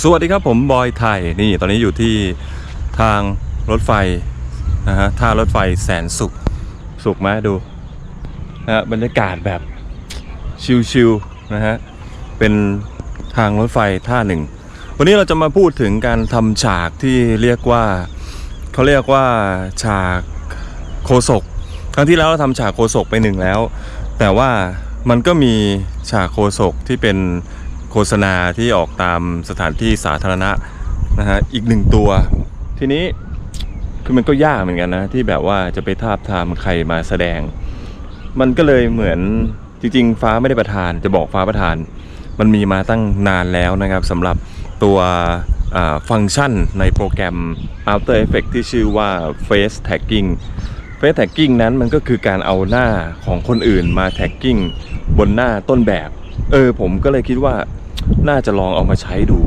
สวัสดีครับผมบอยไทยนี่ตอนนี้อยู่ที่ทางรถไฟนะฮะท่ารถไฟแสนสุข สุขไหมดูนะฮะบรรยากาศแบบชิลๆนะฮะเป็นทางรถไฟท่าหนึ่ง วันนี้เราจะมาพูดถึงการทำฉากที่เรียกว่าเขาเรียกว่าฉากโคศกครั้งที่แล้วเราทำฉากโคศกไปหนึ่งแล้ว แต่ว่ามันก็มีฉากโคศกที่เป็น โฆษณาที่ออกตามสถานที่สาธารณะนะฮะอีกหนึ่งตัว ทีนี้คือมันก็ยากเหมือนกันนะที่แบบว่าจะไปทาบทามใครมาแสดง มันก็เลยเหมือนจริง ๆ ฟ้าไม่ได้ประทาน จะบอกฟ้าประทาน มันมีมาตั้งนานแล้วนะครับสำหรับตัวฟังก์ชันในโปรแกรม After Effects ที่ชื่อว่า Face Tagging Face Tagging นั้นมันก็คือการเอาหน้าของคนอื่นมา tagging บนหน้าต้นแบบ เออผมก็เลยคิดว่าน่าจะลองเอามาใช้ดู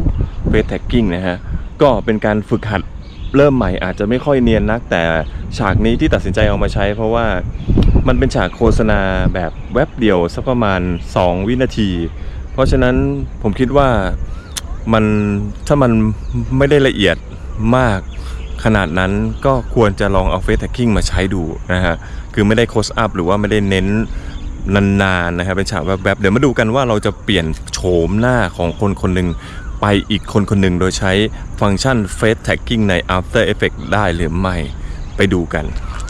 Face Tagging นะฮะ ก็เป็นการฝึกหัดเริ่มใหม่อาจจะไม่ค่อยเนียนนัก แต่ฉากนี้ที่ตัดสินใจเอามาใช้ เพราะว่ามันเป็นฉากโฆษณาแบบแวบเดียวสักประมาณ 2 วินาที เพราะฉะนั้นผมคิดว่ามันถ้ามันไม่ได้ละเอียดมากขนาดนั้นก็ควรจะลองเอาเฟซแท็กกิ้งมาใช้ดูนะฮะ คือไม่ได้โคสอัพหรือว่าไม่ได้เน้น นานๆนะครับเป็นฉากแวบๆเดี๋ยวมาดูกันว่าเราจะเปลี่ยนโฉมหน้าของคนคนหนึ่งไปอีกคนคนหนึ่งโดยใช้ฟังก์ชัน Face Tagging ใน After Effects ได้หรือไม่ไปดูกัน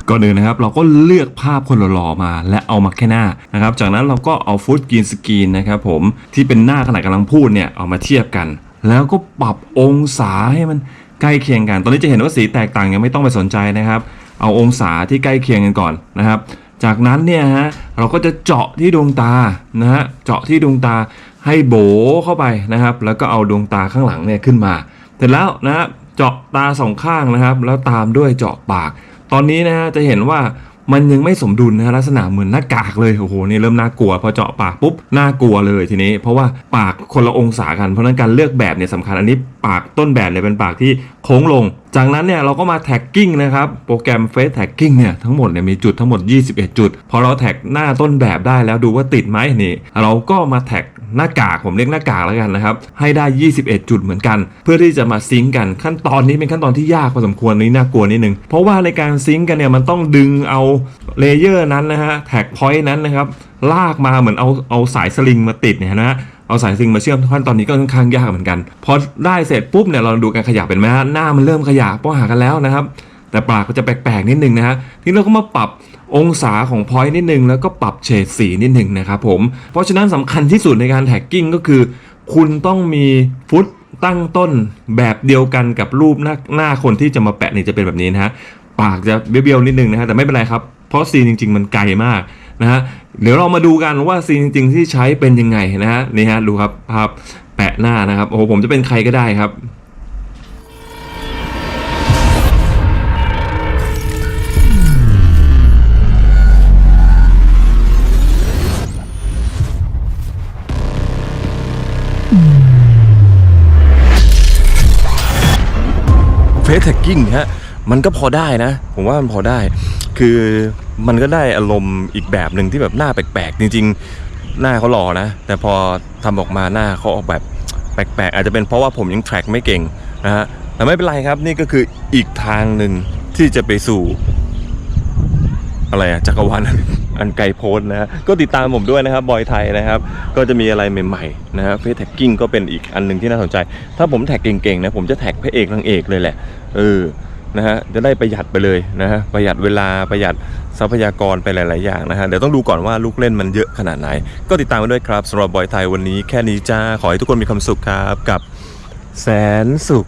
ก่อนอื่นนะครับเราก็เลือกภาพคนหล่อๆมา และเอามาแค่หน้านะครับจากนั้นเราก็เอาฟุตกรีนสกรีนนะครับผมที่เป็นหน้าขณะกำลังพูดเนี่ยเอามาเทียบกัน แล้วก็ปรับองศาให้มันใกล้เคียงกัน ตอนนี้จะเห็นว่าสีแตกต่างยังไม่ต้องไปสนใจนะครับ เอาองศาที่ใกล้เคียงกันก่อนนะครับ จากนั้นเนี่ยฮะเราก็จะเจาะที่ดวงตานะฮะเจาะที่ดวงตาให้โบเข้าไปนะครับ แล้วก็เอาดวงตาข้างหลังเนี่ยขึ้นมา เสร็จแล้วนะฮะเจาะตาสองข้างนะครับ แล้วตามด้วยเจาะปาก ตอนนี้นะฮะจะเห็นว่า มันยังไม่สมดุลนะฮะลักษณะเหมือนหน้ากากเลยโอ้โหนี่เริ่มน่ากลัวพอเจาะปากปุ๊บน่ากลัวเลยทีนี้ เพราะว่าปากคนละองศากันเพราะฉะนั้นการเลือกแบบเนี่ยสำคัญอันนี้ปากต้นแบบเนี่ยเป็นปากที่โค้งลง จากนั้นเนี่ยเราก็มาแท็กกิ้งนะครับโปรแกรม Face Tagging เนี่ยทั้งหมดเนี่ยมีจุดทั้งหมด 21 จุด พอเราแท็กหน้าต้นแบบได้แล้วดูว่าติดไหมนี่ เราก็มาแท็ก หน้ากากผมเรียกหน้ากากแล้วกันนะครับ ให้ได้ 21 จุดเหมือนกัน เพื่อที่จะมาซิงกันขั้นตอนนี้เป็นขั้นตอนที่ยากพอสมควรนี้น่ากลัวนิดนึงเพราะว่าในการซิงกันเนี่ยมันต้องดึงเอาเลเยอร์นั้นนะฮะแท็กพอยต์นั้นนะครับลากมาเหมือนเอาเอาสายสลิงมาติดเนี่ยนะฮะเอาสายซิงมาเชื่อมขั้นตอนนี้ก็ค่อนข้างยากเหมือนกัน พอได้เสร็จปุ๊บเนี่ยเราดูการขยับเป็นไหมฮะหน้ามันเริ่มขยับเพราะหากันแล้วนะครับ แต่ปากก็จะแปลกๆนิดนึงนะฮะทีนี้เราก็มาปรับ องศาของพอยต์นิดนึงแล้วก็ปรับเฉดสีนิดนึงนะครับผม เพราะฉะนั้นสำคัญที่สุดในการแท็กกิ้งก็คือ คุณต้องมีฟุตตั้งต้นแบบเดียวกันกับรูปหน้าหน้าคนที่จะมาแปะนี่จะเป็นแบบนี้นะฮะปากจะเบี้ยวๆนิดนึงนะฮะแต่ไม่เป็นไรครับ เพราะซีนจริง ๆ มันไกลมากนะฮะเดี๋ยวเรามาดูกันว่าซีนจริง ๆ ที่ใช้เป็นยังไงนะฮะนี่ฮะดูครับภาพแปะหน้านะครับโอ้โหผมจะเป็นใครก็ได้ครับ สแท็กกิ้งฮะมันก็พอได้นะ ผมว่ามันพอได้ คือมันก็ได้อารมณ์อีกแบบหนึ่งที่แบบหน้าแปลกๆ จริง ๆ หน้าเขาหล่อนะ แต่พอทำออกมาหน้าเขาออกแบบแปลกๆ อาจจะเป็นเพราะว่าผมยังแทร็กไม่เก่งนะฮะแต่ไม่เป็นไรครับนี่ก็คืออีกทางหนึ่งที่จะไปสู่ อะไรอะจักรวาลอันไกลโพ้นนะฮะก็ติดตามผมด้วยนะครับบอยไทยนะครับ ก็จะมีอะไรใหม่ๆนะฮะเฟซแท็กกิ้งก็เป็นอีกอันหนึ่งที่น่าสนใจ ถ้าผมแท็กเก่งๆนะผมจะแท็กพระเอกนางเอกเลยแหละเออนะฮะจะได้ประหยัดไปเลยนะฮะประหยัดเวลาประหยัดทรัพยากรไปหลาย ๆ อย่างนะฮะเดี๋ยวต้องดูก่อนว่าลูกเล่นมันเยอะขนาดไหน ก็ติดตามกันด้วยครับสำหรับบอยไทยวันนี้แค่นี้จ้าขอให้ทุกคนมีความสุขครับกับแสนสุข